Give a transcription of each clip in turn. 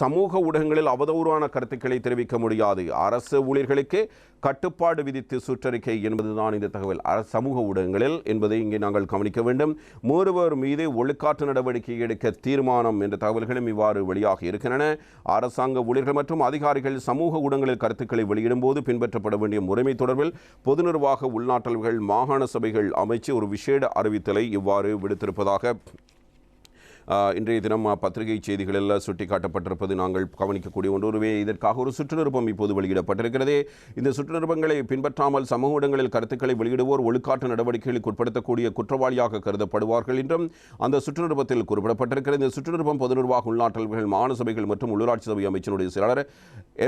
சமூக ஊடகங்களில் அவதூறான கருத்துக்களை தெரிவிக்க முடியாது. அரசு ஊழியர்களுக்கு கட்டுப்பாடு விதித்து சுற்றறிக்கை என்பதுதான் இந்த தகவல். சமூக ஊடகங்களில் என்பதை இங்கே நாங்கள் கவனிக்க வேண்டும். மூருவர் மீது ஒழுக்காற்று நடவடிக்கை எடுக்க தீர்மானம் என்ற தகவல்களும் இவ்வாறு வெளியாக இருக்கின்றன. அரசாங்க ஊழியர்கள் மற்றும் அதிகாரிகள் சமூக ஊடகங்களில் கருத்துக்களை வெளியிடும் போது பின்பற்றப்பட வேண்டிய முறைமை தொடர்பில் பொது நிர்வாக உள்நாட்டல்கள் மாகாண சபைகள் அமைச்சு ஒரு விசேட அறிவித்தலை இவ்வாறு விடுத்திருப்பதாக இன்றைய தினம் பத்திரிகை செய்திகளில் சுட்டிக்காட்டப்பட்டிருப்பது நாங்கள் கவனிக்கக்கூடிய ஒன்று ஒருவே இதற்காக ஒரு சுற்றுநிருப்பம் இப்போது வெளியிடப்பட்டிருக்கிறது. இந்த சுற்றுநிருப்பங்களை பின்பற்றாமல் சமூக இடங்களில் கருத்துக்களை வெளியிடுவோர் ஒழுக்காற்று நடவடிக்கைகளுக்கு உட்படுத்தக்கூடிய குற்றவாளியாக கருதப்படுவார்கள் என்றும் அந்த சுற்றுநிருப்பத்தில் குறிப்பிடப்பட்டிருக்கிறது. இந்த சுற்றுநிருப்பம் பொது நிர்வாக உள்நாட்டல்கள் மாகாண சபைகள் மற்றும் உள்ளூராட்சி சபை அமைச்சினுடைய செயலாளர்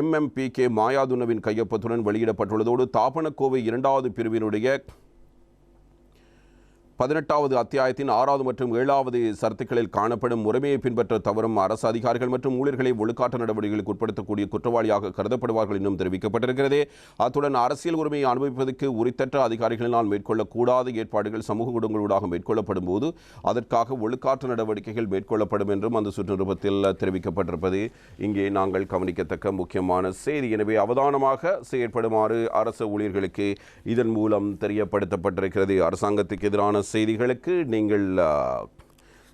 எம்எம்பி கே. மாயாதுன்னவின் கையொப்பத்துடன் வெளியிடப்பட்டுள்ளதோடு தாபனக்கோவை இரண்டாவது பிரிவினுடைய பதினெட்டாவது அத்தியாயத்தின் ஆறாவது மற்றும் ஏழாவது சரத்துக்களில் காணப்படும் முறைமையை பின்பற்ற தவறும் அரசு அதிகாரிகள் மற்றும் ஊழியர்களை ஒழுக்காற்று நடவடிக்கைகளுக்கு உட்படுத்தக்கூடிய குற்றவாளியாக கருதப்படுவார்கள் என்றும் தெரிவிக்கப்பட்டிருக்கிறது. அத்துடன் அரசியல் உரிமையை அனுபவிப்பதற்கு உரித்தற்ற அதிகாரிகளினால் மேற்கொள்ளக்கூடாத ஏற்பாடுகள் சமூக ஊடகங்களூடாக மேற்கொள்ளப்படும் போது அதற்காக ஒழுக்காற்று நடவடிக்கைகள் மேற்கொள்ளப்படும் என்றும் அந்த சுற்றுநிருபத்தில் தெரிவிக்கப்பட்டிருப்பது. இங்கே நாங்கள் கவனிக்கத்தக்க முக்கியமான செய்தி. எனவே அவதானமாக செயற்படுமாறு அரசு ஊழியர்களுக்கு இதன் மூலம் தெரியப்படுத்தப்பட்டிருக்கிறது. அரசாங்கத்துக்கு எதிரான செய்திகளுக்கு நீங்கள்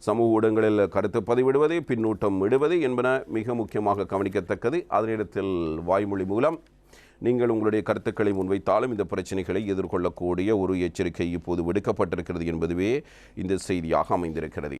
சமூக ஊடகங்களில் கருத்து பதிவிடுவது பின்னூட்டம் இடுவது என்பன மிக முக்கியமாக கவனிக்கத்தக்கது. அதனிடத்தில் வாய்மொழி மூலம் நீங்கள் உங்களுடைய கருத்துக்களை முன்வைத்தாலும் இந்த பிரச்சனைகளை எதிர்கொள்ளக்கூடிய ஒரு எச்சரிக்கை இப்போது விடுக்கப்பட்டிருக்கிறது என்பதுவே இந்த செய்தியாக அமைந்திருக்கிறது.